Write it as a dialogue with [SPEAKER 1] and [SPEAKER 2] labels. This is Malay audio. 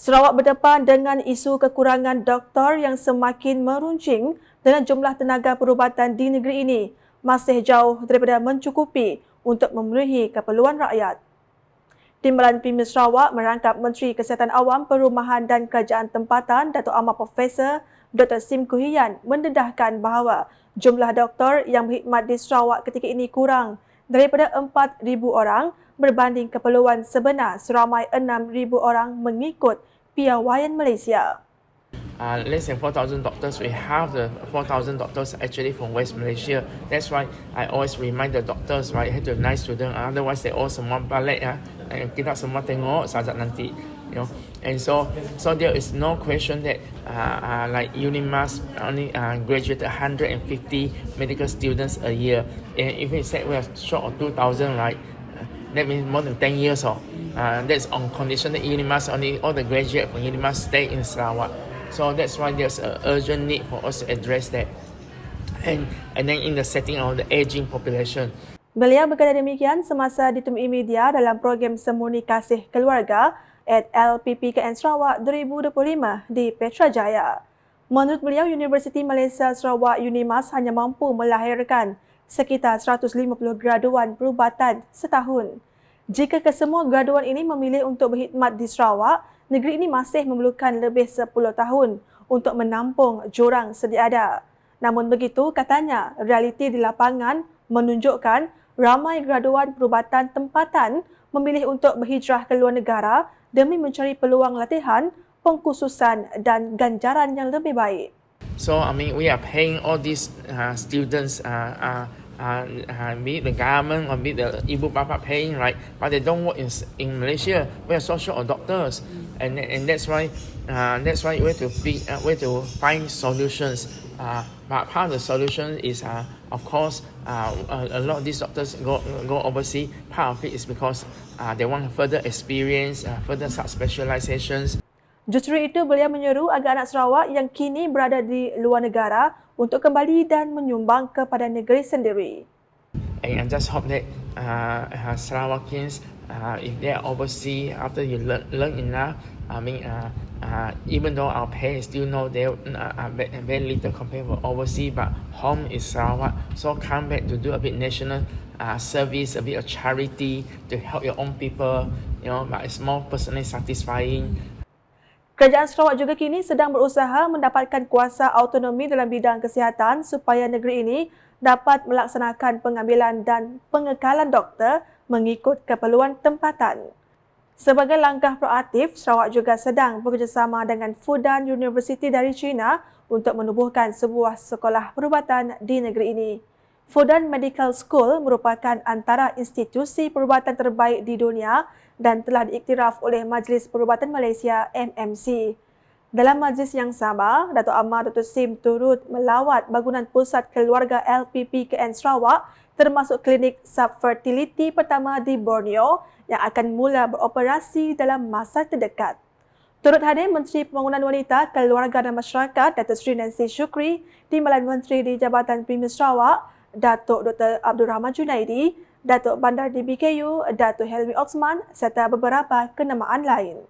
[SPEAKER 1] Sarawak berdepan dengan isu kekurangan doktor yang semakin meruncing dengan jumlah tenaga perubatan di negeri ini masih jauh daripada mencukupi untuk memenuhi keperluan rakyat. Timbalan Premier Sarawak merangkap Menteri Kesihatan Awam, Perumahan dan Kerajaan Tempatan Datuk Ahmad Profesor Dr. Sim Kuhiyan mendedahkan bahawa jumlah doktor yang berkhidmat di Sarawak ketika ini kurang daripada 4,000 orang berbanding keperluan sebenar seramai 6,000 orang mengikut piawaian Malaysia.
[SPEAKER 2] Uh, less than 4,000 doctors, we have the 4,000 doctors actually from West Malaysia. That's why I always remind the doctors, right, have to be nice to them. Otherwise, they all semua balik ya. Kita semua tengok saja nanti. You know, and so so there is no question that uh, uh, like Unimas only uh, graduated 150 medical students a year. And if we say we are short of 2,000, right, that means more than 10 years old. Uh, that's on condition that Unimas only all the graduate from Unimas stay in Sarawak. So that's why there's an urgent need for us to address that. And and then in the setting of the aging population.
[SPEAKER 1] Beliau berkata demikian semasa ditemui media dalam program Semurni Kasih Keluarga at LPPKN Sarawak 2025 di Petrajaya. Menurut beliau, Universiti Malaysia Sarawak Unimas hanya mampu melahirkan sekitar 150 graduan perubatan setahun. Jika kesemua graduan ini memilih untuk berkhidmat di Sarawak, negeri ini masih memerlukan lebih 10 tahun untuk menampung jurang sedia ada. Namun begitu, katanya, realiti di lapangan menunjukkan ramai graduan perubatan tempatan memilih untuk berhijrah ke luar negara demi mencari peluang latihan, pengkhususan dan ganjaran yang lebih baik.
[SPEAKER 2] So I mean, we are paying all these uh, students, uh, uh, uh, uh, be it the government or be it the ibu bapa paying, right? But they don't work in in Malaysia. We are social of doctors, and and that's why uh, that's why we have to be, uh, we to find solutions. Uh, but part of the solution is, uh, of course, uh, a, a lot of these doctors go go overseas. Part of it is because uh, they want further experience, uh, further subspecializations.
[SPEAKER 1] Justru itu beliau menyeru agar anak Sarawak yang kini berada di luar negara untuk kembali dan menyumbang kepada negeri sendiri.
[SPEAKER 2] And I just hope that uh, uh, Sarawakians, uh, if they are overseas, after you learn, learn enough, I mean, uh, uh, even though our is still no, they uh, are very little compared with overseas, but home is Sarawak. So come back to do a bit national uh, service, a bit of charity to help your own people, you know, but it's more personally satisfying.
[SPEAKER 1] Kerajaan Sarawak juga kini sedang berusaha mendapatkan kuasa autonomi dalam bidang kesihatan supaya negeri ini dapat melaksanakan pengambilan dan pengekalan doktor mengikut keperluan tempatan. Sebagai langkah proaktif, Sarawak juga sedang bekerjasama dengan Fudan University dari China untuk menubuhkan sebuah sekolah perubatan di negeri ini. Fudan Medical School merupakan antara institusi perubatan terbaik di dunia dan telah diiktiraf oleh Majlis Perubatan Malaysia MMC. Dalam majlis yang sama, Datuk Ahmad Dr. Sim turut melawat bangunan pusat keluarga LPP KN Sarawak termasuk klinik subfertility pertama di Borneo yang akan mula beroperasi dalam masa terdekat. Turut hadir Menteri Pembangunan Wanita, Keluarga dan Masyarakat Datuk Sri Nancy Shukri, Timbalan Menteri di Jabatan Premier Sarawak, Datuk Dr. Abdul Rahman Junaidi, Datuk Bandar DBKU, Datuk Helmi Oxman serta beberapa kenamaan lain.